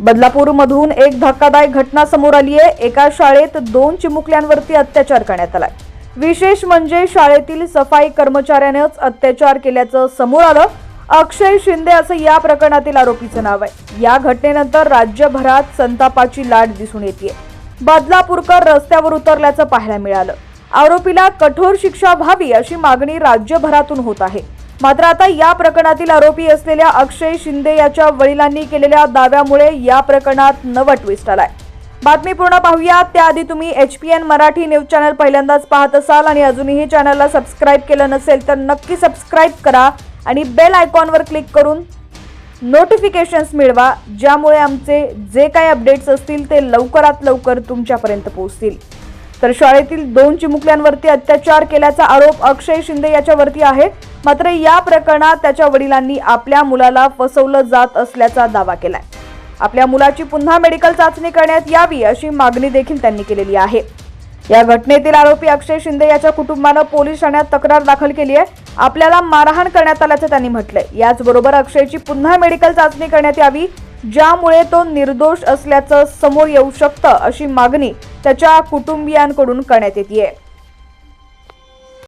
बदलापूरमधून एक धक्कादायक घटना समोर आली आहे. एका शाळेत दोन चिमुकल्यांवरती अत्याचार करण्यात आलाय. विशेष म्हणजे शाळेतील सफाई कर्मचाऱ्यानेच अत्याचार केल्याचं समोर आलं. अक्षय शिंदे असं या प्रकरणातील आरोपीचं नाव आहे. या घटनेनंतर राज्यभरात संतापाची लाट दिसून येते बदलापूरकर रस्त्यावर उतरल्याचं पाहायला मिळालं. आरोपीला कठोर शिक्षा व्हावी अशी मागणी राज्यभरातून होत आहे. मात्र आता या प्रकरणातील आरोपी असलेल्या अक्षय शिंदे याच्या वडिलांनी केलेल्या दाव्यामुळे या प्रकरणात नवं ट्विस्ट आलाय. बातमी पूर्ण पाहूया. त्याआधी तुम्ही H P N Marathi news channel पहिल्यांदाच पाहत असाल आणि अजूनही चॅनलला सबस्क्राईब केलं नसेल तर नक्की सबस्क्राईब करा आणि बेल आयकॉनवर क्लिक करून नोटिफिकेशन्स मिळवा ज्यामुळे आमचे जे काही अपडेट्स असतील ते लवकरात लवकर तुमच्यापर्यंत पोहोचतील. तर शाळेतील दोन चिमुकल्यांवरती अत्याचार केल्याचा आरोप अक्षय शिंदे याच्यावरती आहे. मात्र या प्रकरणात त्याच्या वडिलांनी आपल्या मुलाला फसवलं जात असल्याचा दावा केलाय. आपल्या मुलाची पुन्हा मेडिकल चाचणी करण्यात यावी अशी मागणी देखील त्यांनी केलेली आहे. या घटनेतील आरोपी अक्षय शिंदे याच्या कुटुंबानं पोलीस ठाण्यात तक्रार दाखल केली आहे. आपल्याला मारहाण करण्यात आल्याचं त्यांनी म्हटलंय. याचबरोबर अक्षयची पुन्हा मेडिकल चाचणी करण्यात यावी ज्यामुळे तो निर्दोष असल्याचं समोर येऊ शकतं अशी मागणी त्याच्या कुटुंबियांकडून करण्यात येते